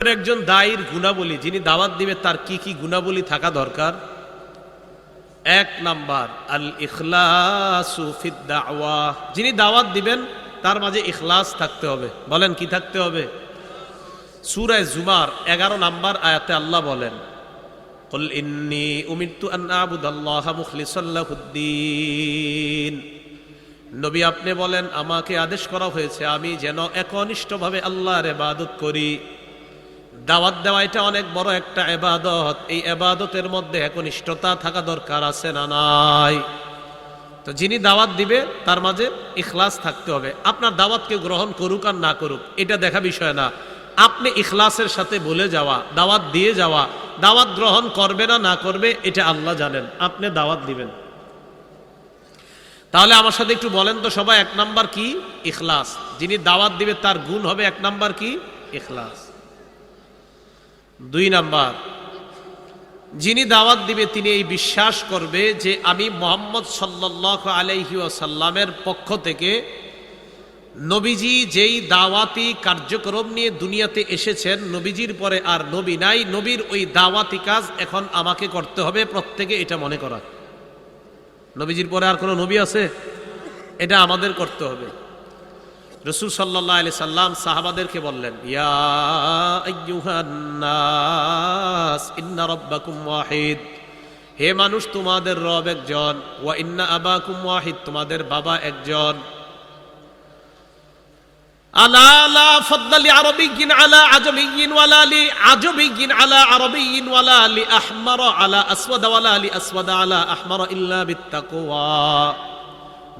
একজন দায়ীর গুণাবলী যিনি দাওয়াত দিবে তার কি কি গুণাবলী থাকা দরকার এক নাম্বার আল ইখলাসু ফিদ দাওয়া যিনি দাওয়াত দিবেন তার মাঝে ইখলাস থাকতে হবে বলেন কি থাকতে হবে সূরায় জুমার এগারো নাম্বার আয়াতে আল্লাহ বলেন قل إني أمرت أن أعبد الله مخلصا له الدين নবী আপনি বলেন আমাকে আদেশ করা হয়েছে আমি যেন একনিষ্ঠভাবে আল্লাহর ইবাদত করি দাওয়াত দেওয়া এটা অনেক বড় একটা এবাদত। এই এবাদতের মধ্যে একনিষ্ঠতা থাকা দরকার আছে না নাই? তো যিনি দাওয়াত দিবে, তার মাঝে ইখলাস থাকতে হবে। আপনার দাওয়াতকে গ্রহণ করুক আর না করুক, এটা দেখা বিষয় না। আপনি ইখলাসের সাথে বলে যাওয়া, দাওয়াত দিয়ে যাওয়া, দাওয়াত গ্রহণ করবে না না করবে, এটা আল্লাহ জানেন। আপনি দাওয়াত দিবেন। তাহলে আমার সাথে একটু বলেন তো সবাই, এক নাম্বার কি? ইখলাস। যিনি দাওয়াত দিবে, তার গুণ হবে এক নাম্বার কি? ইখলাস। দুই নাম্বার, যিনি দাওয়াত দিবে তিনি এই বিশ্বাস করবে যে আমি মোহাম্মদ সাল্লাহ আলাইহি সাল্লামের পক্ষ থেকে নবীজি যেই দাওয়াতি কার্যক্রম নিয়ে দুনিয়াতে এসেছেন, নবীজির পরে আর নবী নাই, নবীর ওই দাওয়াতি কাজ এখন আমাকে করতে হবে, প্রত্যেকে এটা মনে করা। নবীজির পরে আর কোনো নবী আছে? এটা আমাদের করতে হবে। রসুল সাল্লাহ আলি সাল্লাম সাহাবাদেরকে বললেন ইন্না রাব্বাকুম ওয়াহিদ। হে মানুষ, তোমাদের রব একজন, ওয়া ইন্না আবাকুম ওয়াহিদ, তোমাদের বাবা একজন। আলা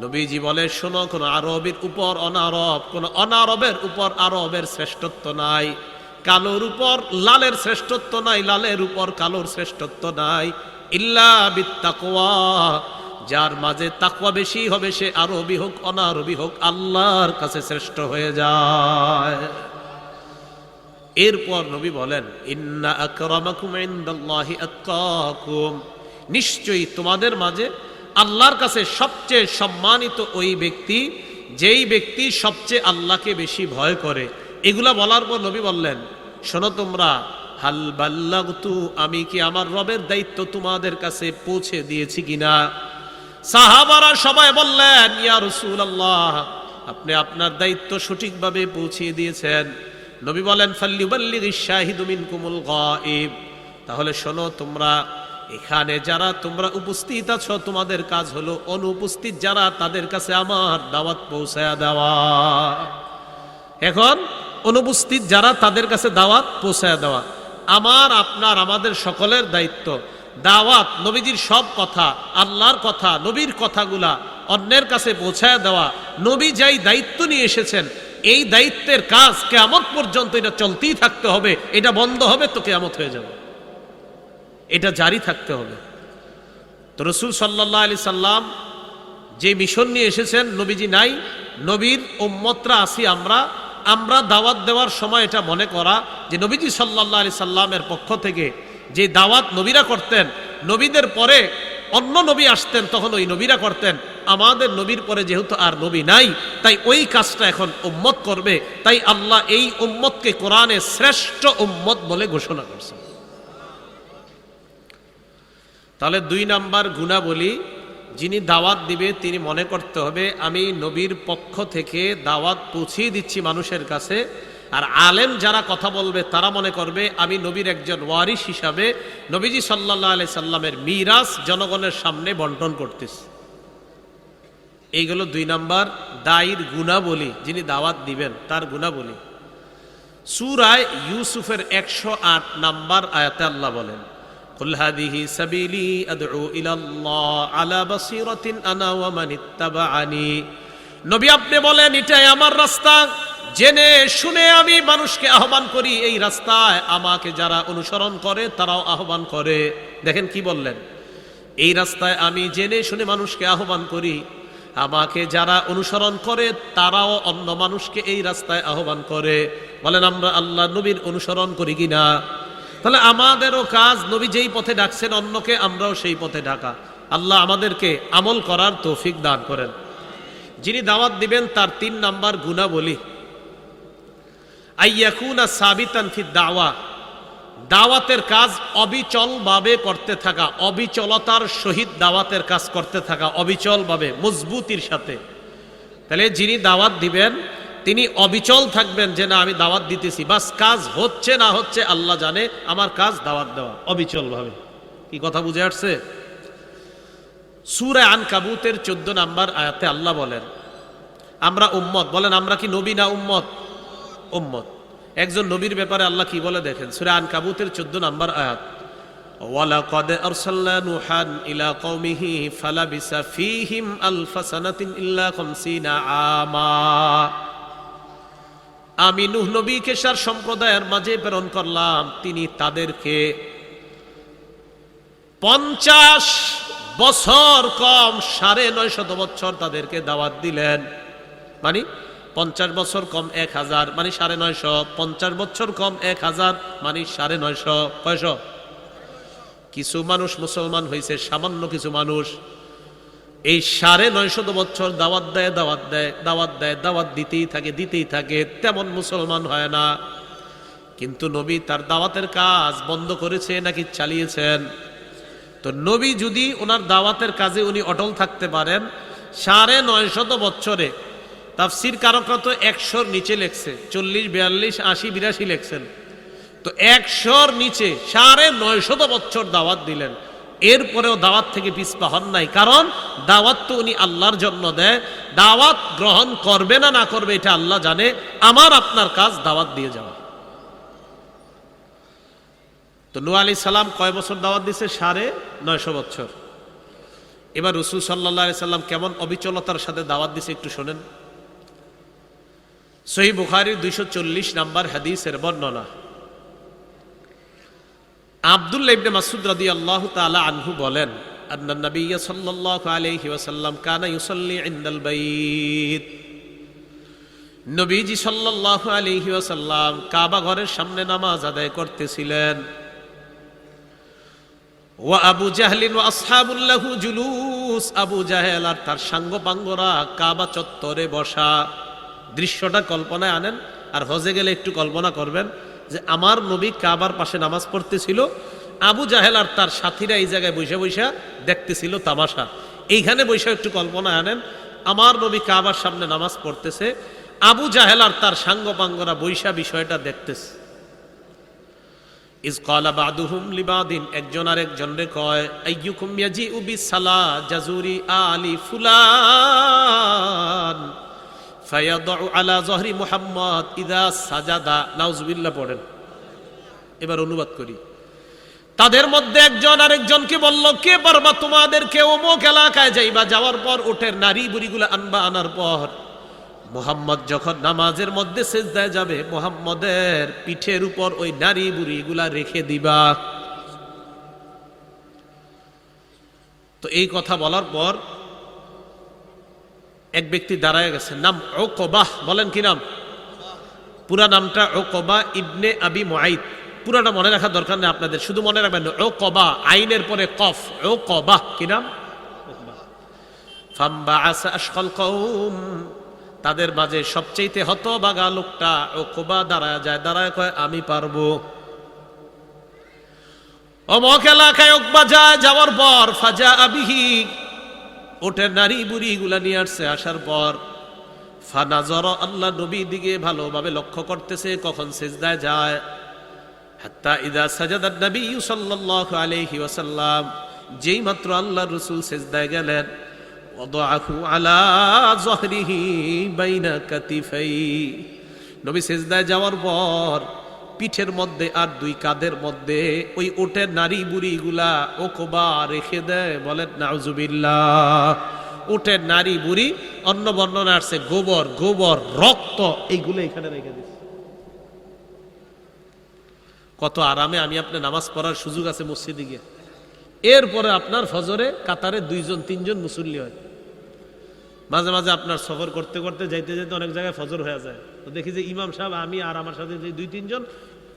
নবীজি বলে শোনো, কোন আরবের উপর অনারব, কোন অনারবের উপর আরবের শ্রেষ্ঠত্ব নাই। কালোর উপর লালের শ্রেষ্ঠত্ব নাই, লালের উপর কালোর শ্রেষ্ঠত্ব নাই। ইল্লা বিত্তাকওয়া, যার মাঝে তাকওয়া বেশি হবে, সে আরবি হোক, অনারবি হোক, আল্লাহর কাছে শ্রেষ্ঠ হয়ে যায়। এরপর নবী বলেন, ইন্না আকরামাকুম ইনদাল্লাহি আতকাকুম। নিশ্চয়ই তোমাদের মাঝে আল্লাহর কাছে সবচেয়ে সম্মানিত ওই ব্যক্তি, যেই ব্যক্তি সবচেয়ে আল্লাহকে বেশি ভয় করে। এগুলা বলার পর নবী বললেন, শোনো তোমরা, হাল বাল্লাগতু, আমি কি আমার রবের দায়িত্ব তোমাদের কাছে পৌঁছে দিয়েছি কিনা? সাহাবারা সবাই বললেন, ইয়া রাসূলুল্লাহ, আপনি আপনার দায়িত্ব সঠিকভাবে পৌঁছিয়ে দিয়েছেন। নবী বলেন ফাল্লিউবাল্লিগি শাহিদু মিনকুমুল গায়ব। তাহলে শোনো, তোমরা এখানে যারা তোমরা উপস্থিত আছো, তোমাদের কাজ হলো অনুপস্থিত যারা তাদের কাছে আমার দাওয়াত পৌঁছায়া দেওয়া। এখন অনুপস্থিত যারা তাদের কাছে দাওয়াত পৌঁছায়া দেওয়া। আমার, আপনার, আমাদের সকলের দায়িত্ব। দাওয়াত, নবীজির সব কথা, আল্লাহর কথা, নবীর কথাগুলা অন্যের কাছে পৌঁছায় দেওয়া। নবী যাই দায়িত্ব নিয়ে এসেছেন, এই দায়িত্বের কাজ কেমত পর্যন্ত এটা চলতেই থাকতে হবে, এটা বন্ধ হবে তো কেমত হয়ে যাবে। এটা জারি থাকতে হবে। তো রসুল সাল্লাহ আলি সাল্লাম যে মিশন নিয়ে এসেছেন, নবীজি নাই, নবীর উম্মতরা আসি আমরা আমরা দাওয়াত দেওয়ার সময় এটা মনে করা যে নবীজি সাল্লাহ আলি সাল্লামের পক্ষ থেকে যে দাওয়াত নবীরা করতেন, নবীদের পরে অন্য নবী আসতেন, তখন ওই নবীরা করতেন। আমাদের নবীর পরে যেহেতু আর নবী নাই, তাই ওই কাজটা এখন উম্মত করবে। তাই আল্লাহ এই উম্মতকে কোরআনে শ্রেষ্ঠ উম্মত বলে ঘোষণা করছেন। তাহলে দুই নাম্বার গুণাবলী, যিনি দাওয়াত দিবে, তিনি মনে করতে হবে, আমি নবীর পক্ষ থেকে দাওয়াত পৌঁছিয়ে দিচ্ছি মানুষের কাছে, আর আলেম যারা কথা বলবে, তারা মনে করবে, আমি নবীর একজন ওয়ারিস হিসাবে নবীজি সাল্লাহ আলি সাল্লামের মিরাজ জনগণের সামনে বন্টন করতেছি। এইগুলো দুই নাম্বার দায়ীর গুণাবলী, যিনি দাওয়াত দিবেন, তার গুণাবলী। সুরায় ইউসুফের একশো আট নাম্বার আয়াতে আল্লাহ বলেন قل هذه سبيلي أدعو إلى الله على بصيرة أنا ومن اتبعني নবী আপনি বলেন এটাই আমার রাস্তা জেনে শুনে আমি মানুষকে আহ্বান করি এই রাস্তায় আমাকে যারা অনুসরণ করে তারাও আহ্বান করে দেখেন কি বললেন এই রাস্তায় আমি জেনে শুনে মানুষকে আহ্বান করি আমাকে যারা অনুসরণ করে তারাও অন্য মানুষকে এই রাস্তায় আহ্বান করে বলেন আমরা আল্লাহ নবীর অনুসরণ করি কিনা তাহলে আমাদেরও কাজ, নবী যেই পথে ডাকছেন, অন্যকে আমরাও সেই পথে ডাকা আল্লাহ আমাদেরকে আমল করার তৌফিক দান করেন। যিনি দাওয়াত দিবেন, তার তিন নাম্বার গুণাবলী। আইয়াকুনা সাবিতান ফি দাওয়া। দাওয়াতের কাজ অবিচলভাবে করতে থাকা, অবিচলতার সহিত দাওয়াতের কাজ করতে থাকা, অবিচলভাবে, মজবুতির সাথে। তাহলে যিনি দাওয়াত দিবেন তিনি অবিচল থাকবেন যে না, আমি দাওয়াত দিতেছি। বাস, কাজ হচ্ছে না হচ্ছে, আল্লাহ জানে, আমার কাজ দাওয়াত দেওয়া। অবিচলভাবে। কি কথা বুঝে আসছে? সুরে আন কাবুতের চোদ্দ নাম্বার আয়াতে আল্লাহ বলেন, আমরা উম্মত। বলেন, আমরা কি নবী না উম্মত? উম্মত। একজন নবীর ব্যাপারে আল্লাহ কি বলে দেখেন? সুরে আন কাবুতের চোদ্দ নাম্বার আয়াত, ওয়ালাকাদ আরসালনা নুহান ইলা কওমিহি ফালাবিসা ফীহিম আলফা সানাতিন ইল্লা 50 আমা। আমি নুহ নবীকে সার সম্প্রদায়ের মাঝে প্রেরণ করলাম। তিনি তাদেরকে পঞ্চাশ বছর কম সাড়ে নয় শত বছর তাদেরকে দাওয়াত দিলেন। মানে পঞ্চাশ বছর কম এক হাজার মানে সাড়ে নয়শো। পঞ্চাশ বছর কম এক হাজার মানে সাড়ে নয়শো। কয়শ? কিছু মানুষ মুসলমান হয়েছে সামান্য কিছু মানুষ। এই সাড়ে নয়শত বছর দাওয়াত দেয় দাওয়াত দেয় দাওয়াত দেয়, দাওয়াত দিতেই থাকে দিতেই থাকে, তেমন মুসলমান হয় না। কিন্তু নবী তার দাওয়াতের কাজ বন্ধ করেছে নাকি চালিয়েছেন? তো নবী যদি ওনার দাওয়াতের কাজে উনি অটল থাকতে পারেন, সাড়ে নয় শত বছরে তাফসির কারকরা তো একশোর নিচে লেখছে, চল্লিশ, বিয়াল্লিশ, আশি, বিরাশি লেখছেন। তো একশোর নিচে সাড়ে নয় শত বছর দাওয়াত দিলেন। এরপরেও দাওয়াত থেকে পিছপা হন নাই। কারণ দাওয়াত তো উনি আল্লাহর জন্য দেয়। দাওয়াত গ্রহণ করবে না না করবে এটা আল্লাহ জানে। আমার আপনার কাজ দাওয়াত দিয়ে যাওয়া। তো নু আলি সালাম কয় বছর দাওয়াত দিছে? সাড়ে নয়শো বছর। এবার রসুল সাল্লাহ সাল্লাম কেমন অবিচলতার সাথে দাওয়াত দিছে একটু শোনেন। সহি বুখারির দুইশো চল্লিশ নাম্বার হাদিসের বর্ণনা। আব্দুল্লাহ ইবনে মাসুদ রাদিয়াল্লাহু তাআলা আনহু বলেন, আন্না নবিয়্য সাল্লাল্লাহু আলাইহি ওয়াসাল্লাম কানা ইউসাল্লি ইনদাল বাইত। নবীজি সাল্লাল্লাহু আলাইহি ওয়াসাল্লাম কাবা ঘরের সামনে নামাজ আদায় করতেছিলেন। ওয়া আবু জাহলিন ওয়া আসহাবুল লাহু জুলুস। আবু জাহেল আর তার সাঙ্গপাঙ্গরা কাবা চত্বরে বসা। দৃশ্যটা কল্পনায় আনেন, আর হজে গেলে একটু কল্পনা করবেন যে আমার নবী কাবার পাশে নামাজ পড়তেছিল, আবু জাহেল আর তার সাথীরা এই জায়গায় বসে বসে দেখতেছিল তামাশা। এইখানে বসে একটু কল্পনা আনেন, আমার নবী কাবার সামনে নামাজ পড়তেছে, আবু জাহেল আর তার সাঙ্গপাঙ্গরা বৈশা বিষয়টা দেখতেছে। ইজ একজন আর একজন রে কয় ইয়াজিউ বিসালা জাজুরি আলি ফুলান। ফায়াদউ আলা জহরি মুহাম্মদ, ইদা সাজাদা, নাউজুবিল্লাহ পড়েন। এবার অনুবাদ করি। তাদের মধ্যে একজন আরেকজনকে বলল, কে পারবা তোমাদেরকে অমুক এলাকায় যাইবা? যাওয়ার পর উঠের নারী বুড়িগুলো আনবা আনার পর মোহাম্মদ যখন নামাজের মধ্যে সেজদায় যাবে, মোহাম্মদের পিঠের উপর ওই নারী বুড়িগুলা রেখে দিবা। তো এই কথা বলার পর এক ব্যক্তি দাঁড়ায় গেছে, নাম ও কবাহ বলেন কি নাম? পুরা নামটা ও কবা ইবনে আবি মুআইদ। পুরাটা মনে রাখার দরকার নেই আপনাদের, শুধু মনে রাখবেন ও কবা আইনের পরে কফ ও কবা কি নাম? তাদের মাঝে সবচেয়ে হতবাগা লোকটা ও কোবা দাঁড়ায় যায়, দাঁড়ায় কয়, আমি পারব। অমক এলাকায় যায়, যাওয়ার পর ফাজা আবিহি ওটা নারী বুড়িগুলা নিয়ে আসছে আসার পর। ফানাজর আল্লাহ নবী দিকে ভালোভাবে লক্ষ্য করতেছে, কখন সেজদায় যায়। হাত্তা ইদা সাজাদার নবী সাল্লাহ আলহি ওসাল্লাম যেই মাত্র আল্লাহ রসুল সেজদায় গেলেন অদাহু আলা জহরিহি বাইনা কাতিফাই। নবী সেজদায় যাওয়ার পর পিঠের মধ্যে আর দুই কাঁধের মধ্যে। ওই ওটের নারী বুড়িগুলা ওকবা রেখে দেয়, বলেন, নাউজুবিল্লাহ। উটের নারী বুড়ি অন্য বর্ণনা আসছে, গোবর গোবর, রক্ত, এইগুলো এখানে রেখে দিচ্ছে কত আরামে আমি আপনার নামাজ পড়ার সুযোগ আছে মসজিদে গিয়ে। এরপরে আপনার ফজরে, কাতারে দুইজন, তিনজন মুসল্লি হয়। মাঝে মাঝে আপনার সফর করতে করতে যাইতে যাইতে অনেক জায়গায় ফজর হয়ে যায়। তো দেখি যে ইমাম সাহেব, আমি আর আমার সাথে যে দুই, তিনজন,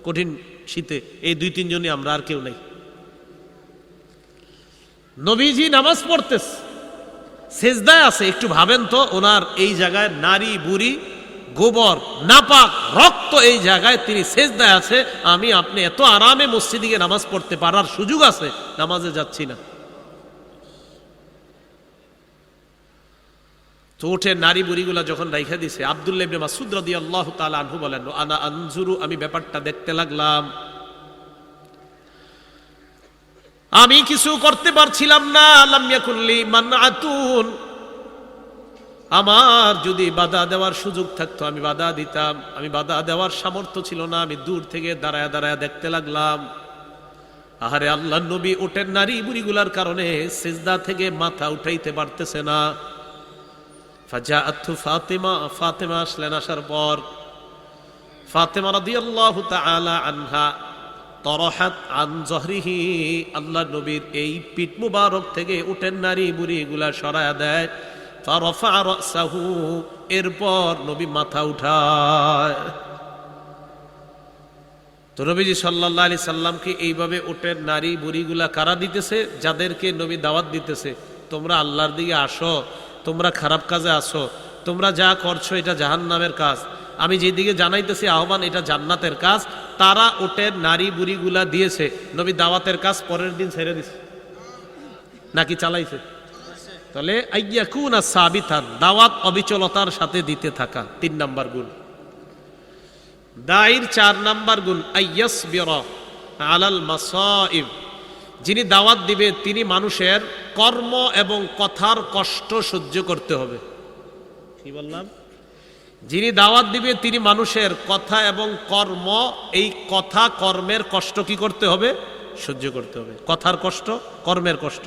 কঠিন শীতে এই দুই, তিনজনই আমরা আর কেউ নেই। নবীজি নামাজ পড়তেছে, সেজদায় আছে, একটু ভাবেন তো, ওনার এই জায়গায় নারী, বুড়ি, গোবর, নাপাক, রক্ত এই জায়গায় তিনি সেজদায় আছে, আমি, আপনি এত আরামে মসজিদে নামাজ পড়তে পারার সুযোগ আছে, নামাজে যাচ্ছি না। তো ওঠে নারী বুড়িগুলা যখন রাইখা দিছে, আবদুল্লাহ ইবনে মাসুদ রাদিয়াল্লাহু তাআলা আনহু বলেন আনা আনজুরু, আমি ব্যাপারটা দেখতে লাগলাম। আমি কিছু করতে পারছিলাম না, লাম ইয়াকুল্লি মানআতুন। আমার যদি বাধা দেওয়ার সুযোগ থাকতো, আমি বাধা দিতাম। আমি বাধা দেওয়ার সামর্থ্য ছিল না, আমি দূর থেকে দাঁড়ায় দাঁড়ায় দেখতে লাগলাম। আহারে আল্লাহ নবী ওটের নারী বুড়িগুলার কারণে, সেজদা থেকে মাথা উঠাইতে পারতেছে না। ফাজাআতু ফাতেমা ফাতেমা আসলেন আসার পর ফাতেমা রাদিয়াল্লাহু তাআলা আনহা তরহাত আন জহরিহি আল্লাহ নবীর এই পিঠ মুবারক থেকে উটের নারী বুড়িগুলা সরায়া দেয়, ফারফা রাসাহু, এরপর নবী মাথা উঠায়। তো নবীজি সাল্লাহ আলি সাল্লামকে এইভাবে ওটের নারী বুড়িগুলা কারা দিতেছে? যাদেরকে নবী দাওয়াত দিতেছে, তোমরা আল্লাহর দিকে আসো। তোমরা খারাপ কাজে আসো তোমরা যা করছ এটা জাহান নামের কাজ। আমি যেদিকে জানাইতেছি আহ্বান, এটা জান্নাতের কাজ। তারা ওটের নারী বুড়িগুলা দিয়েছে, নবী দাওয়াতের কাজ পরের দিন ছেড়ে দিছে। নাকি চালাইছে? তাহলে আইয়াকুন আর সাবিথান দাওয়াত অবিচলতার সাথে দিতে থাকা, তিন নাম্বার গুণ। দায়ের চার নাম্বার গুণ আইয়াস আলাল মাসাইব। যিনি দাওয়াত দিবে, তিনি মানুষের কর্ম এবং কথার কষ্ট সহ্য করতে হবে। কি বললাম? যিনি দাওয়াত দিবে, তিনি মানুষের কথা এবং কর্ম, এই কথা কর্মের কষ্ট কি করতে হবে? সহ্য করতে হবে। কথার কষ্ট, কর্মের কষ্ট।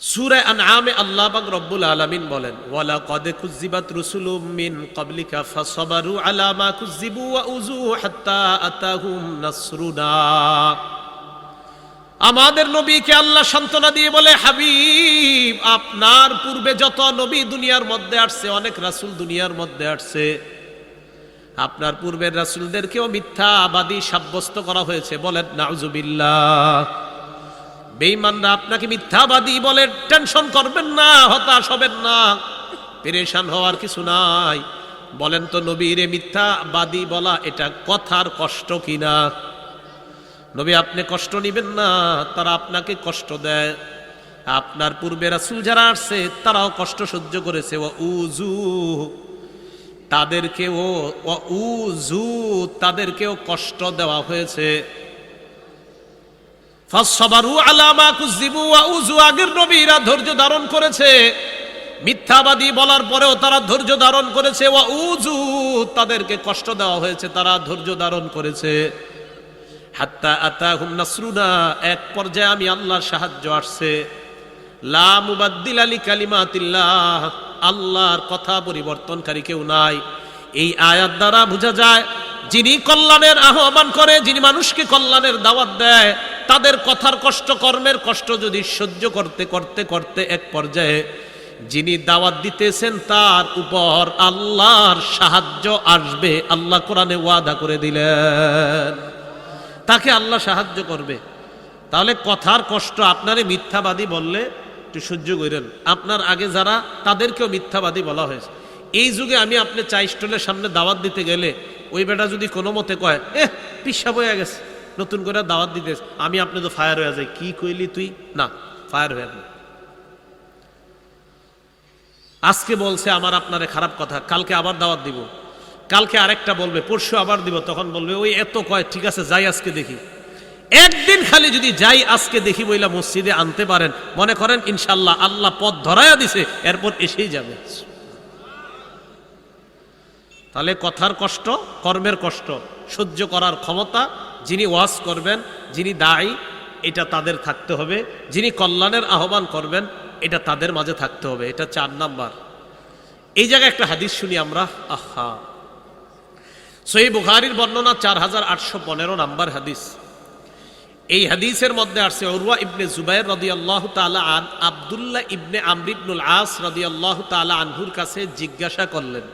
সূরা আনআমে আল্লাহ পাক রব্বুল আলামিন বলেন ওয়ালা কদ কুযিবাত রুসুলুম মিন ক্বাবলিকা ফাসাবারু আলা মা কুযিবু ওয়া উযু হাত্তা আতাহুম নাসরুনা। আমাদের নবীকে আল্লাহ সান্ত্বনা দিয়ে বলে, হাবিব, আপনার পূর্বে যত নবী দুনিয়ার মধ্যে আসছে, অনেক রাসূল দুনিয়ার মধ্যে আসছে। আপনার পূর্বের রাসূলদেরকেও মিথ্যাবাদী সাব্যস্ত করা হয়েছে। বলেন, নাউজুবিল্লাহ। বেঈমানরা আপনাকে মিথ্যাবাদী বলে, টেনশন করবেন না, হতাশ হবেন না। পেরেশান হওয়ার কিছু নাই। বলেন তো, নবীরে মিথ্যাবাদী বলা, এটা কথার কষ্ট কিনা? নবী, আপনি কষ্ট নিবেন না, তারা আপনাকে কষ্ট দেয়। আপনার পূর্বে রাসূল যারা আসছে, তারাও কষ্ট সহ্য করেছে। ও উজু তাদেরকেও ও উজু তাদেরকেও কষ্ট দেওয়া হয়েছে। আগের নবীরা ধৈর্য ধারণ করেছে। মিথ্যাবাদী বলার পরেও তারা ধৈর্য ধারণ করেছে। ওয়া উযু, তাদেরকে কষ্ট দেওয়া হয়েছে, তারা ধৈর্য ধারণ করেছে। হাত্তা আতাহুম নাসরুনা এক পর্যায়ে আমি আল্লাহর সাহায্য আসছে। লা মুবাদ্দিল আলি কালিমাতিল্লাহ আল্লাহর কথা পরিবর্তনকারী কেউ নাই। এই আয়াত দ্বারা বোঝা যায়, যিনি কল্যাণের আহ্বান করে, যিনি মানুষকে কল্যাণের দাওয়াত দেয়, তাদের কথার কষ্ট, কর্মের কষ্ট যদি সহ্য করতে করতে করতে এক পর্যায়ে যিনি দাওয়াত দিতেছেন, তার উপর আল্লাহর সাহায্য আসবে। আল্লাহ কোরআনে ওয়াদা করে দিলেন। তাকে আল্লাহ সাহায্য করবে। তাহলে কথার কষ্ট আপনারে মিথ্যাবাদী বললে একটু সহ্য করেন। আপনার আগে যারা, তাদেরকেও মিথ্যাবাদী বলা হয়েছে। এই যুগে আমি আপনি চাই স্টলের সামনে দাওয়াত দিতে গেলে, ওই বেটা যদি কোনো মতে কয় এ পিসাব হয়ে গেছে, নতুন করে দাওয়াত দিতে আমি আপনি তো ফায়ার হয়ে যাই, কি কইলি তুই? না, ফায়ার হয়ে না আজকে বলছে, আমার আপনারে খারাপ কথা, কালকে আবার দাওয়াত দিব। কালকে আরেকটা বলবে, পরশু আবার দিব, তখন বলবে, ওই এত কয়, ঠিক আছে, যাই আজকে দেখি। একদিন খালি যদি যাই আজকে দেখি বইলা মসজিদে আনতে পারেন, মনে করেন ইনশাল্লাহ আল্লাহ পথ ধরাইয়া দিছে, এরপর এসেই যাবে। তাহলে কথার কষ্ট, কর্মের কষ্ট, সহ্য করার ক্ষমতা, যিনি ওয়াজ করবেন, যিনি দায়ী, এটা তাদের থাকতে হবে। যিনি কল্যাণের আহ্বান করবেন, এটা তাদের মাঝে থাকতে হবে, এটা চার নাম্বার। এই জায়গায় একটা হাদিস শুনি আমরা, আহা। সই বুখারির বর্ণনা চার হাজার আটশো পনেরো নাম্বার হাদিস। এই হাদিসের মধ্যে আসছে অরুয়া ইবনে জুবাইর রদি আল্লাহ তালা আন, আবদুল্লাহ ইবনে আমরিবনুল আস রদি আল্লাহ তালা আনহুর কাছে জিজ্ঞাসা করলেন,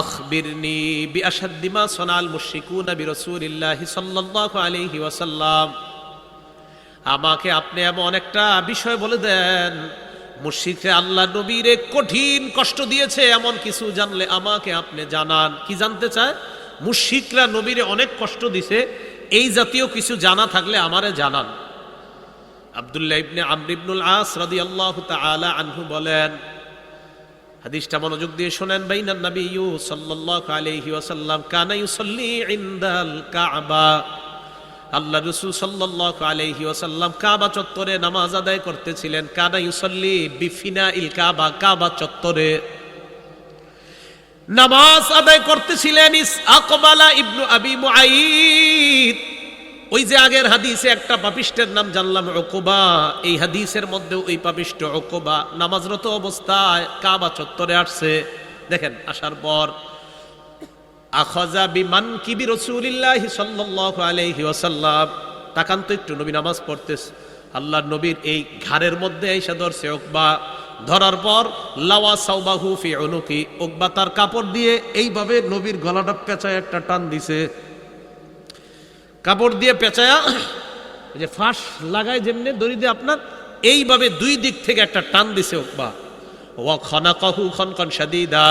আখবিরনি বিআশাদ্দিমা সোনাল মুশরিকুনা বিরসুলিল্লাহি সাল্লাল্লাহু আলাইহি ওয়াসাল্লাম। আমাকে আপনি এমন একটা বিষয় বলে দেন মুশিকরে আল্লাহ নবীরে কঠিন কষ্ট দিয়েছে, এমন কিছু জানলে আমাকে আপনি জানান। কি জানতে চায়? মুশিকরা নবীরে অনেক কষ্ট দিছে, এই জাতীয় কিছু জানা থাকলে আমারে জানান। আব্দুল্লাহ ইবনে আমর ইবনুল আস রাদিয়াল্লাহু তাআলা আনহু বলেন, হাদিসটা মনোযোগ দিয়ে শোনেন, বাইনান নবী সাল্লাল্লাহু আলাইহি ওয়াসাল্লাম কানা ইউসাল্লি ইনদাল কাবা। আল্লাহ রসুল সাল্লাল্লাহু আলাইহি ওয়াসাল্লাম কাবা চত্বরে নামাজ আদায় করতেছিলেন। কানা ইউসাল্লি বিফিনা ইল কাবা কাবা চত্বরে। নামাজ আদায় করতেছিলেন ইস আকবালা ইবনু আবি মুআইদ। ওই যে আগের হাদিসে একটা পাপিষ্টের নাম জানলাম ওকোবা এই হাদিসের মধ্যে ওই পাপিষ্ট ওকোবা নামাজরত অবস্থায় কাবা চত্বরে আসছে। দেখেন, আসার পর আখজা বিমান কিবি রসুলিল্লাহ সাল্লাল্লাহু আলাইহি ওয়াসাল্লাম। তাকান তো একটু, নবী নামাজ পড়তেছে। আল্লাহর নবীর এই ঘাড়ের মধ্যে এসে ধরছে ওকবা। ধরার পর, লাওয়া সাউবাহু ফি উনুকি, ওকবা তার কাপড় দিয়ে এইভাবে নবীর গলাটা পেঁচায় একটা টান দিছে। কাপড় দিয়ে পেঁচায়া যে ফাঁস লাগায় যেমনি দড়ি দিয়ে আপনার, এইভাবে দুই দিক থেকে একটা টান দিছে ওকবা। ওয়া খনা কাহু খন কন সাদিদা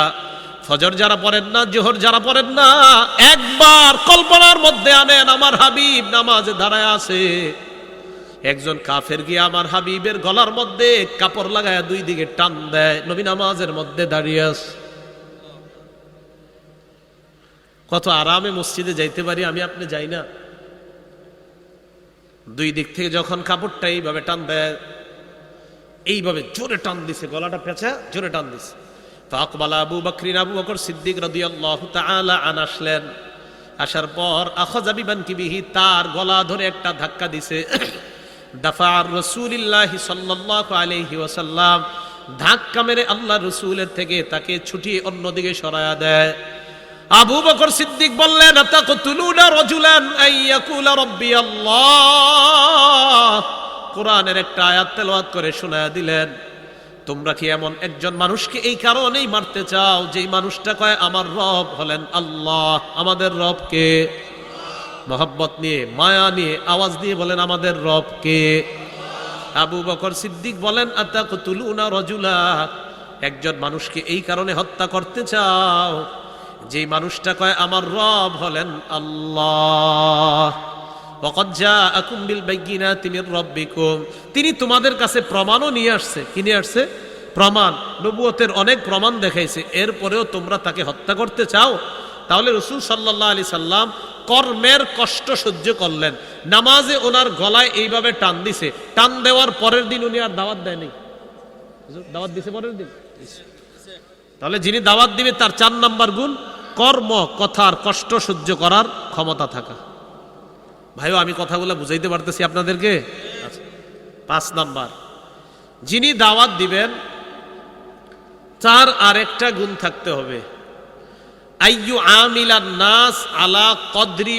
ফজর যারা পড়েন না, জোহর যারা পড়েন না, একবার কল্পনার মধ্যে আনেন, আমার হাবিব নামাজে দাঁড়ায় আছে। একজন কাফের গিয়ে আমার হাবিবের গলার মধ্যে কাপড় লাগায় দুই দিকে টান দেয়, নবী নামাজের মধ্যে দাঁড়িয়ে আছে। কত আরামে মসজিদে যাইতে পারি, আমি আপনি যাই না। দুই দিক থেকে যখন কাপড়টা এইভাবে টান দেয়, এইভাবে জোরে টান দিছে, গলাটা পেঁচা, জোরে টান দিছে। ফাকবালা আবু বকরিন আবু বকর সিদ্দিক রাদিয়াল্লাহু তাআলা আন আসলেন। আসার পর আখাযা বিমান কিবিহি তার গলা ধরে একটা ধাক্কা দিছে। দাফার রাসূলিল্লাহ সাল্লাল্লাহু আলাইহি ওয়াসাল্লাম ধাক্কা মেরে আল্লাহ রসুলের থেকে তাকে ছুটি অন্যদিকে সরায়া দেয়। আবু বকর সিদ্দিক বললেন, আতাকতুলুনা রাজুলান আইয়াকুলা রাব্বি আল্লাহ। কোরআনের একটা আয়াত তেলাওয়াত করে শোনায়া দিলেন। তোমরা কি এমন একজন মানুষকে এই কারণেই মারতে চাও যেই মানুষটা কয়, আমার রব হলেন আল্লাহ, আমাদের রবকে মহব্বত নিয়ে, মায়া নিয়ে, আওয়াজ দিয়ে বলেন, আমাদের রবকে আবু বকর সিদ্দিক বলেন, আতাকতুলুনা রাজুলা একজন মানুষকে এই কারণে হত্যা করতে চাও যেই মানুষটা কয়, আমার রব হলেন আল্লাহ তিনি তোমাদের কাছে প্রমাণও নিয়ে আসছে। কি নিয়ে আসছে? প্রমাণ। নবুয়তের অনেক প্রমাণ দেখাইছে। এরপরেও তোমরা তাকে হত্যা করতে চাও? তাহলে রসুল সাল্লাহ আলি সাল্লাম কর্মের কষ্ট সহ্য করলেন। নামাজে ওনার গলায় এইভাবে টান দিছে। টান দেওয়ার পরের দিন উনি আর দাওয়াত দেয়নি। দাওয়াত দিছে পরের দিন? তাহলে যিনি দাওয়াত দিবে তার চার নাম্বার গুণ, কর্ম, কথার কষ্ট সহ্য করার ক্ষমতা থাকা। ভাইও আমি কথাগুলো বুঝাইতে পারতেছি আপনাদেরকে? আচ্ছা, পাঁচ নাম্বার। যিনি দাওয়াত দিবেন তার আরেকটা গুণ থাকতে হবে। আমিলা নাস আলা কদরি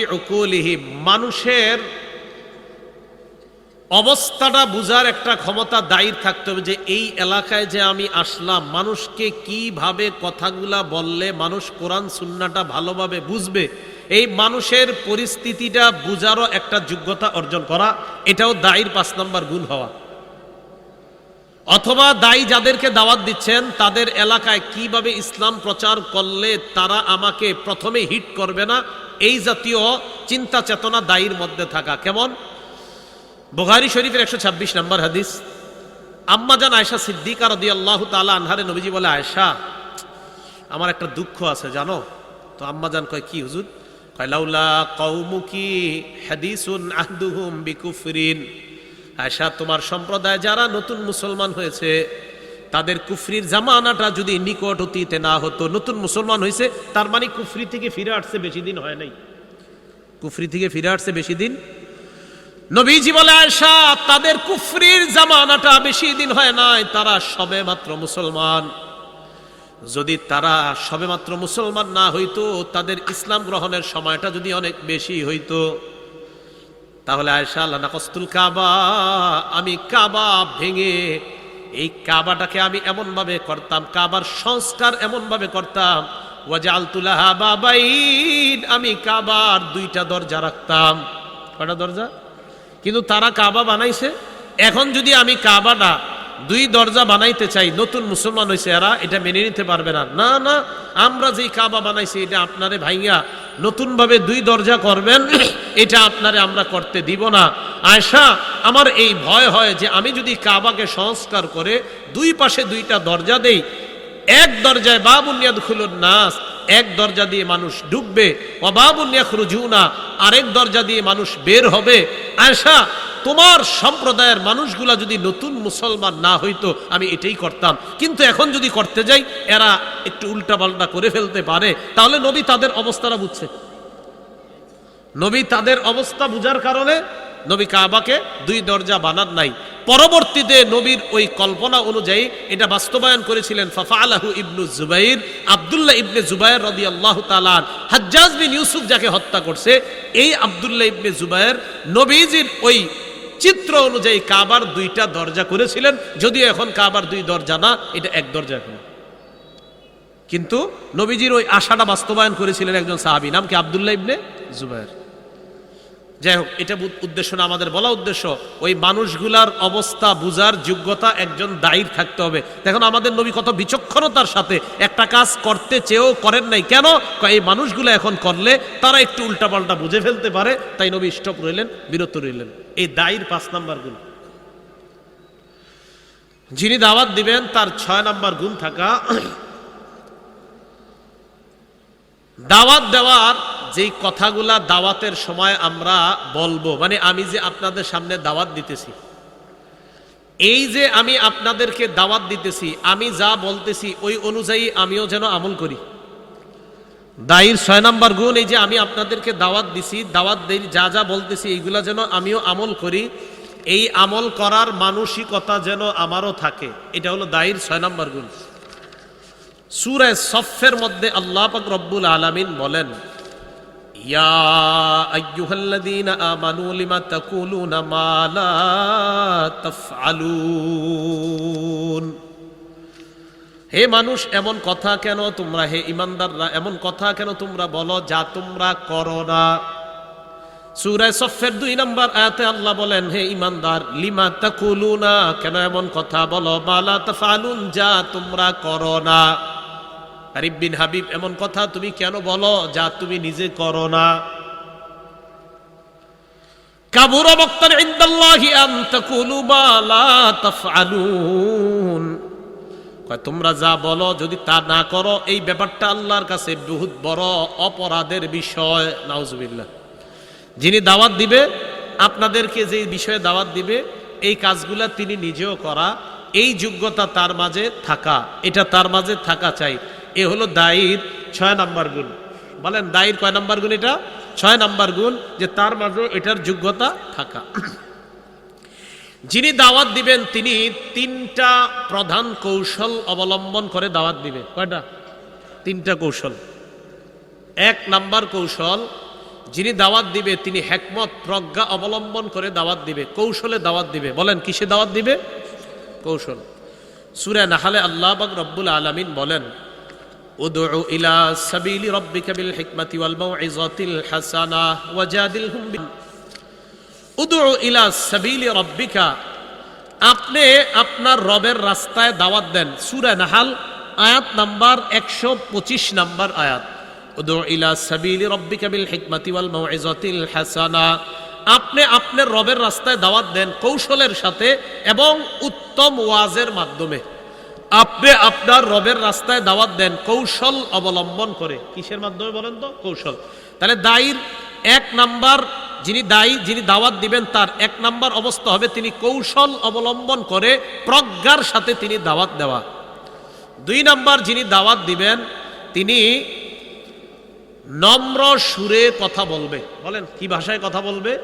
মানুষের অবস্থাটা বুঝার একটা ক্ষমতা দায়ী থাকতে হবে যে এই এলাকায় যে আমি আসলাম, মানুষকে কীভাবে কথাগুলা বললে মানুষ কোরআন সুন্নাটা ভালোভাবে বুঝবে, এই মানুষের পরিস্থিতিটা বুঝারও একটা যোগ্যতা অর্জন করা, এটাও দায়ীর পাঁচ নম্বর গুণ হওয়া। অথবা দায়ী যাদেরকে দাওয়াত দিচ্ছেন, তাদের এলাকায় কীভাবে ইসলাম প্রচার করলে তারা আমাকে প্রথমে হিট করবে না, এই জাতীয় চিন্তা চেতনা দায়ীর মধ্যে থাকা। কেমন? বুখারী শরীফের একশো ছাব্বিশ নম্বর হাদিস। আম্মাজান আয়সা সিদ্দিকা রদি আল্লাহ তালা আনহারে নবীজি বলে আয়সা আমার একটা দুঃখ আছে, জানো? তো আম্মাজান কয়, কি হুজুর? কয়, লাউলা কৌমুকি হাদিসুন আহদুহুম বিকুফরিন। আয়সা তোমার সম্প্রদায় যারা নতুন মুসলমান হয়েছে, তাদের কুফরির জামানাটা যদি নিকট অতীতে না হতো, নতুন মুসলমান হয়েছে তার মানে কুফরি থেকে ফিরে আসছে বেশি দিন হয় নাই। কুফরি থেকে ফিরে আসছে বেশি দিন নবীজি বলে আয়সা তাদের কুফরির জামানাটা বেশি দিন হয় নাই, তারা সবে মাত্র মুসলমান। যদি তারা সবে মাত্র মুসলমান না হইতো, তাদের ইসলাম গ্রহণের সময়টা যদি অনেক বেশি হইতো, তাহলে আয়সা আল্লাহ নাকস্তুল কাবা, আমি কাবা ভেঙে এই কাবাটাকে আমি এমন ভাবে করতাম, কাবার সংস্কার এমন ভাবে করতাম ওয়াজালতুলাহা বাবাইন, আমি কাবার দুইটা দরজা রাখতাম। কয়টা দরজা? কিন্তু তারা কাবা বানাইছে। এখন যদি আমি কাবাটা দুই দরজা বানাইতে চাই, নতুন মুসলমান হয়েছে এরা, এটা মেনে নিতে পারবে না। না না, আমরা যেই কাবা বানাইছি, এটা আপনারে ভাইয়া নতুনভাবে দুই দরজা করবেন, এটা আপনারে আমরা করতে দিব না। আয়সা আমার এই ভয় হয় যে আমি যদি কাবাকে সংস্কার করে দুই পাশে দুইটা দরজা দেই, এক দরজায় বাবুনিয়াদ খুলুন নাস এক দরজা দিয়ে মানুষ ঢুকবে অবাবুনিয়া খুরুজুনা আরেক দরজা দিয়ে মানুষ বের হবে। আয়সা তোমার সম্প্রদায়ের মানুষগুলা যদি নতুন মুসলমান না হইতো, আমি এটাই করতাম। কিন্তু এখন যদি করতে যাই, এরা একটু উল্টাপাল্টা করে ফেলতে পারে। তাহলে নবী তাদের অবস্থাটা বুঝছে। নবী তাদের অবস্থা বুঝার কারণে নবী কাবাকে দুই দরজা বানান নাই। পরবর্তীতে নবীর ওই কল্পনা অনুযায়ী এটা বাস্তবায়ন করেছিলেন ফাফা আলাহু ইবনু জুবাইর, আবদুল্লাহ ইবনে জুবাইর রদি আল্লাহ তালান হাজ্জাজ বিন ইউসুফ যাকে হত্যা করছে, এই আবদুল্লাহ ইবনে জুবাইর নবীজির ওই চিত্র অনুযায়ী কাবার দুইটা দরজা করেছিলেন, যদিও এখন কাবার দুই দরজা না, এটা এক দরজা এখন। কিন্তু নবীজির ওই আশাটা বাস্তবায়ন করেছিলেন একজন সাহাবি, নাম কি আবদুল্লাহ ইবনে জুবাইর? যাই হোক এটা উদ্দেশ্য না, আমাদের বলা উদ্দেশ্য, ওই মানুষগুলার অবস্থা বুঝার যোগ্যতা একজন দায়ীর থাকতে হবে। দেখুন, আমাদের নবী কত বিচক্ষণতার সাথে একটা কাজ করতে চেয়েও করেন নাই। কেন? এই মানুষগুলো এখন করলে তারা একটু উল্টাপাল্টা বুঝে ফেলতে পারে। তাই নবী স্টপ রইলেন, বিরত রইলেন। এই দায়ীর পাঁচ নাম্বার গুণ যিনি দাওয়াত দিবেন, তার ছয় নাম্বার গুণ থাকা। দাওয়াত দেওয়ার যেই কথাগুলা দাওয়াতের সময় আমরা বলব মানে আমি যে আপনাদের সামনে দাওয়াত দিতেছি, এই যে আমি আপনাদেরকে দাওয়াত দিতেছি, আমি যা বলতেছি ওই অনুযায়ী আমিও যেন আমল করি। দায়ীর ছয় নম্বর গুণ, এই যে আমি আপনাদেরকে দাওয়াত দিছি, দাওয়াত দেই, যা যা বলতেছি এইগুলা যেন আমিও আমল করি, এই আমল করার মানসিকতা যেন আমারও থাকে, এটা হলো দায়ীর ছয় নম্বর গুণ। সুরায় সফের মধ্যে আল্লাহ পাক রব্বুল আলামিন বলেন ইয়া আইয়ুহাল্লাযীনা আমানু লিমা তাকুলুনা মা লা তাফআলুন। হে মানুষ, এমন কথা কেন তোমরা? হে ইমানদাররা, এমন কথা কেন তোমরা বলো যা তোমরা করো না? সুরায় সফের দুই নম্বর আয়াতে আল্লাহ বলেন, হে ইমানদার, লিমা তাকুলুনা, কেন এমন কথা বলো? মালা তাফালুন যা তোমরা করো না। আরিফ হাবিব, এমন কথা তুমি কেন বলো যা তুমি নিজে করো না? তোমরা যা বলো, যদি তা না করো, এই ব্যাপারটা আল্লাহর কাছে বহুত বড় অপরাধের বিষয়। নাউজুবিল্লাহ। যিনি দাওয়াত দিবে, আপনাদেরকে যে বিষয়ে দাওয়াত দিবে, এই কাজগুলা তিনি নিজেও করা। এই যোগ্যতা তার মাঝে থাকা। এটা তার মাঝে থাকা চাই। এ হলো দায়ীর ছয় নাম্বার গুণ। বলেন দায়ীর কয় নাম্বার গুণ এটা? ছয় নাম্বার গুণ যে তার মাঝে এটার যোগ্যতা থাকা। যিনি দাওয়াত দিবেন, তিনি তিনটা প্রধান কৌশল অবলম্বন করে দাওয়াত দিবে। কয়টা? তিনটা কৌশল। এক নাম্বার কৌশল, যিনি দাওয়াত দিবে, তিনি হেকমত, প্রজ্ঞা অবলম্বন করে দাওয়াত দিবে। কৌশলে দাওয়াত দিবে। বলেন, কিসে দাওয়াত দিবে? কৌশল। সুরে নাহালে আল্লাহ রব্বুল আলামিন বলেন রব্বিকা বিল হিকমাতি ওয়াল মাউইজাতিল হাসানা ওয়াজাদিলহুম বিল উদউ ইলা সাবিলি রব্বিকা। আপনি আপনার রবের রাস্তায় দাওয়াত দেন। সূরা নাহাল, আয়াত নাম্বার একশো পঁচিশ নাম্বার আয়াত। ইলা সাবিলি রব্বিকা বিল হিকমাতি ওয়াল মাউইজাতিল হাসানা। আপনি আপনার রবের রাস্তায় দাওয়াত দেন কৌশলের সাথে এবং উত্তম ওয়াজের মাধ্যমে। আপনি আপনার রবের রাস্তায় দাওয়াত দেন, কৌশল অবলম্বন করে। কিসের মাধ্যমে বলেন তো? কৌশল। তাহলে দায়ীর এক নাম্বার যিনি দায়ী, যিনি দাওয়াত দিবেন, তার এক নাম্বার অবস্থা হবে তিনি কৌশল অবলম্বন করে প্রজ্ঞার সাথে তিনি দাওয়াত দেওয়া। দুই নাম্বার যিনি দাওয়াত দিবেন, তিনি নম্র সুরে কথা বলবে। বলেন, কি ভাষায় কথা বলবে?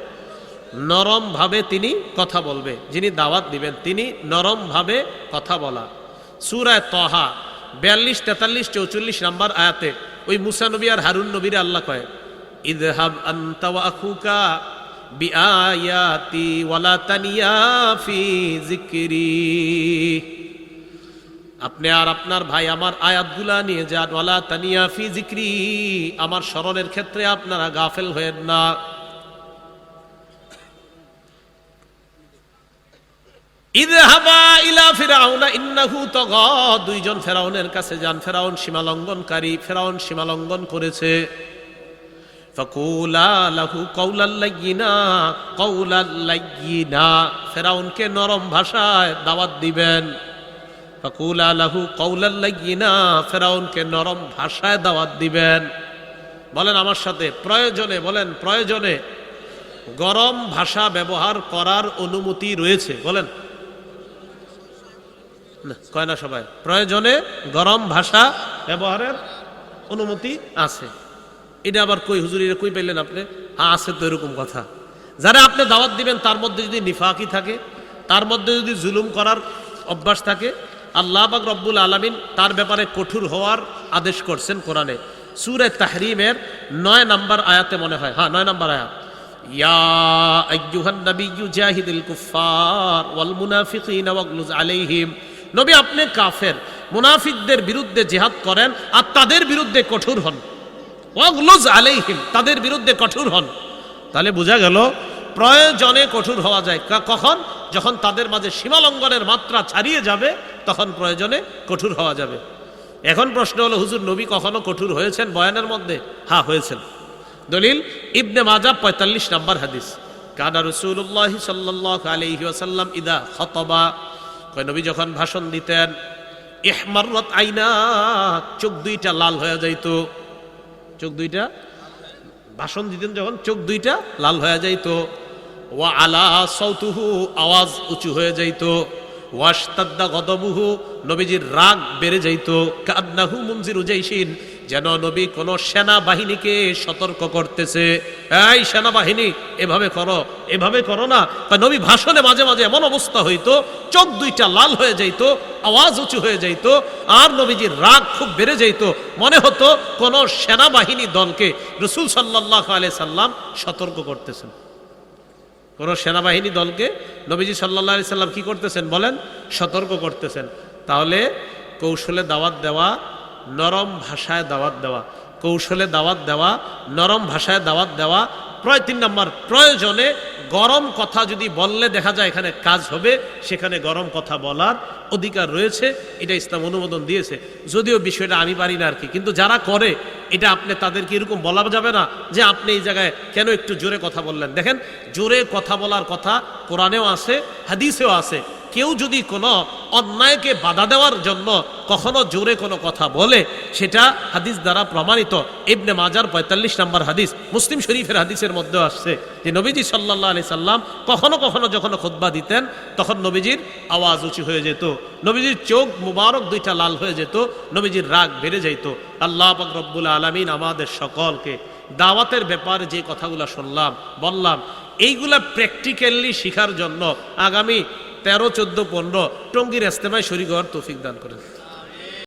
নরম ভাবে তিনি কথা বলবে। যিনি দাওয়াত দিবেন, তিনি নরম ভাবে কথা বলা। সুরায় তহা, বিয়াল্লিশ, তেতাল্লিশ, চৌচল্লিশ নাম্বার আয়াতে ওই মুসা নবী আর হারুন নবীরে আল্লাহ কয়, ইদহাব আনতা বিআয়াতি ওয়ালা তানিয়া ফি যিকরি। আপনি আর আপনার ভাই আমার আয়াতগুলা নিয়ে যান ওয়ালা তানিয়া ফি জিক্রি আমার স্মরণের ক্ষেত্রে আপনারা গাফেল হয়েন না। ইদহাবা ইলা ফিরাউনা, ইন্নাহু তাগা। দুইজন ফেরাউনের কাছে যান। ফেরাউন সীমালঙ্ঘনকারী ফেরাউন সীমালঙ্ঘন করেছে। ফাকুলা লাহু কওলাল লাইয়িনা। ফেরাউনকে নরম ভাষায় দাওয়াত দিবেন। ফাকুলা লাহু কওলাল লাইয়িনা, ফেরাউনকে নরম ভাষায় দাওয়াত দিবেন। বলেন আমার সাথে, প্রয়োজনে, বলেন, প্রয়োজনে গরম ভাষা ব্যবহার করার অনুমতি রয়েছে। বলেন কয় না সবাই? প্রয়োজনে গরম ভাষা ব্যবহারের অনুমতি আছে। এটা আবার কই হুজুরিরে কই পেলেন আপনি? হ্যাঁ আছে তো এরকম কথা। যারা আপনি দাওয়াত দিবেন, তার মধ্যে যদি নিফাকি থাকে, তার মধ্যে যদি জুলুম করার অভ্যাস থাকে, আল্লাহ বাক রব্বুল আলমিন তার ব্যাপারে কঠোর হওয়ার আদেশ করছেন কোরআনে। সুরে তাহরিমের নয় নাম্বার আয়াতে মনে হয়। হ্যাঁ নয় নাম্বার আয়াত। ইয়া আইয়ুহান নাবিয়্যু জাহিদিল কুফার ওয়াল মুনাফিকিনা ওয়াগলুজ আলাইহিম। নবী আপনি কাফের, মুনাফিকদের বিরুদ্ধে জিহাদ করেন আর তাদের বিরুদ্ধে কঠোর হন। ওয়াগলুজ তাদের বিরুদ্ধে কঠোর হন। তাহলে বোঝা গেল, প্রয়োজনে কঠোর হওয়া যায়। কখন? যখন তাদের মাঝে সীমালঙ্ঘনের মাত্রা ছাড়িয়ে যাবে, তখন প্রয়োজনে কঠোর হওয়া যাবে। এখন প্রশ্ন হলো, হুজুর, নবী কখনো কঠোর হয়েছেন বয়ানের মধ্যে? হ্যাঁ হয়েছেন। দলিল, ইবনে মাজা পঁয়তাল্লিশ নম্বর হাদিস। কানা রসুল্লাহ সাল্লাহ আলহি ওয়াসাল্লাম, ইদা খতবা কয়, নবী যখন ভাষণ দিতেন ইহমারত আইনা চোখ দুইটা লাল হয়ে যাইতো। চোখ দুইটা? ভাষণ দিতেন যখন, চোখ দুইটা লাল হয়ে যাইতো। ওয়া আলা সৌতুহু আওয়াজ উঁচু হয়ে যাইতো। ওয়াস্তাদ্দা গদবুহু নবীজির রাগ বেড়ে যাইতো। কান্নাহু মুনজির উজাইশিন যেন নবী কোন সেনাবাহিনীকে সতর্ক করতেছে। এই সেনাবাহিনী, এভাবে করো এভাবে করো না। তা নবী ভাষণে মাঝে মাঝে এমন অবস্থা হইতো, চোখ দুইটা লাল হয়ে যাইত, আওয়াজ উঁচু হয়ে যাইতো, আর নবীজির রাগ খুব বেড়ে যাইতো। মনে হতো কোন সেনাবাহিনী দলকে রসুল সাল্লাহ আলাই সাল্লাম সতর্ক করতেছেন। কোন সেনাবাহিনী দলকে নবীজি সাল্লাহ আলি সাল্লাম কি করতেছেন বলেন? সতর্ক করতেছেন। তাহলে কৌশলে দাওয়াত দেওয়া নরম ভাষায় দাওয়াত দেওয়া, কৌশলে দাওয়াত দেওয়া, নরম ভাষায় দাওয়াত দেওয়া, প্রায় তিন নম্বর, প্রয়োজনে গরম কথা যদি বললে দেখা যায় এখানে কাজ হবে, সেখানে গরম কথা বলার অধিকার রয়েছে, এটা ইসলাম অনুমোদন দিয়েছে। যদিও বিষয়টা আমি পারি না আর কি, কিন্তু যারা করে, এটা আপনি তাদেরকে এরকম বলা যাবে না যে আপনি এই জায়গায় কেন একটু জোরে কথা বললেন। দেখেন, জোরে কথা বলার কথা কোরআনেও আছে, হাদিসেও আছে কেউ যদি কোনো অন্যায়কে বাধা দেওয়ার জন্য কখনো জোরে কোনো কথা বলে, সেটা হাদিস দ্বারা প্রমাণিত। ইবনে মাজার পঁয়তাল্লিশ নম্বর হাদিস, মুসলিম শরীফের হাদিসের মধ্যে আসছে যে নবীজি সাল্লাহ আলি সাল্লাম কখনো কখনো যখন খুতবা দিতেন, তখন নবীজির আওয়াজ উঁচু হয়ে যেত, নবীজির চোখ মুবারক দুইটা লাল হয়ে যেত, নবীজির রাগ বেড়ে যেত আল্লাহ রব্বুল আলমিন আমাদের সকলকে দাওয়াতের ব্যাপারে যে কথাগুলো শুনলাম, বললাম, এইগুলা প্র্যাকটিক্যালি শিখার জন্য আগামী তেরো চোদ্দ পনেরো টঙ্গির এস্তেমায় শরীর হওয়ার তৌফিক দান করেন।